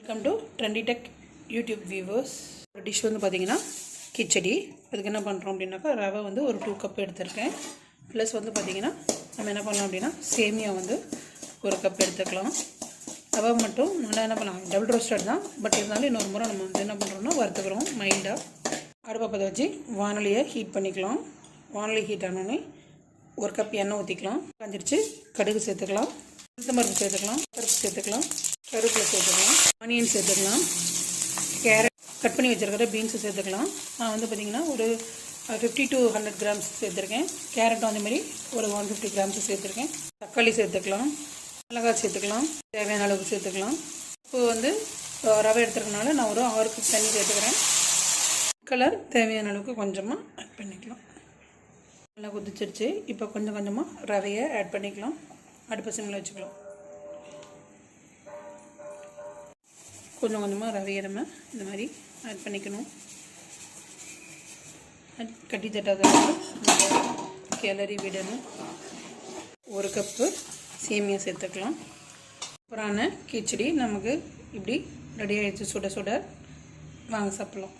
Welcome to trendy tech YouTube viewers ஒரு dish வந்து பார்த்தீங்கன்னா கிச்சடி. அதுக்கு என்ன பண்ணுறோம் அப்படின்னாக்கா ரவை வந்து ஒரு டூ கப் எடுத்திருக்கேன். ப்ளஸ் வந்து பார்த்தீங்கன்னா நம்ம என்ன பண்ணலாம் அப்படின்னா சேமியா வந்து ஒரு கப் எடுத்துக்கலாம். ரவை மட்டும் நல்லா என்ன பண்ணலாம் டபுள் ரோஸ்டட் தான். பட் இருந்தாலும் இன்னொரு முறை நம்ம வந்து என்ன பண்ணுறோம்னா வறுத்துக்கிறோம் மைல்டாக அடுப்பை பற்ற வச்சு வானொலியை ஹீட் பண்ணிக்கலாம். வானொலி ஹீட் ஆனோடனே ஒரு கப் எண்ணெய் ஊற்றிக்கலாம் காஞ்சிருச்சு கடுகு சேர்த்துக்கலாம். உளுத்தம்பருப்பு சேர்த்துக்கலாம் பருப்பு சேர்த்துக்கலாம் கருவேப்பிலை சேர்த்துக்கலாம் ஆனியன் சேர்த்துக்கலாம் கேரட் கட் பண்ணி வச்சுருக்கிற பீன்ஸு சேர்த்துக்கலாம். நான் வந்து பார்த்திங்கன்னா ஒரு ஃபிஃப்டி டு ஹண்ட்ரட் கிராம்ஸ் சேர்த்துருக்கேன். கேரட்டும் அந்தமாரி ஒரு ஒன் ஃபிஃப்டி கிராம்ஸ் சேர்த்துருக்கேன். தக்காளி சேர்த்துக்கலாம் மிளகாய் சேர்த்துக்கலாம் தேவையான அளவுக்கு சேர்த்துக்கலாம். இப்போ வந்து ரவை எடுத்துருக்கனால நான் ஒரு ஆறு கப் தண்ணி சேர்த்துக்கிறேன். கலர் தேவையான அளவுக்கு கொஞ்சமாக ஆட் பண்ணிக்கலாம். நல்லா குதிச்சிருச்சு. இப்போ கொஞ்சம் கொஞ்சமாக ரவையை ஆட் பண்ணிக்கலாம். அடுப்பு சிம்மில் வச்சுக்கலாம். கொஞ்சம் கொஞ்சமாக ரவையை நம்ம இந்த மாதிரி ஆட் பண்ணிக்கணும். கட்டி தட்டாத கிளறி விடணும். ஒரு கப்பு சேமியா சேர்த்துக்கலாம். அப்புறான கிச்சடி நமக்கு இப்படி ரெடி ஆகிடுச்சு சுட சுட வாங்க சாப்பிட்லாம்.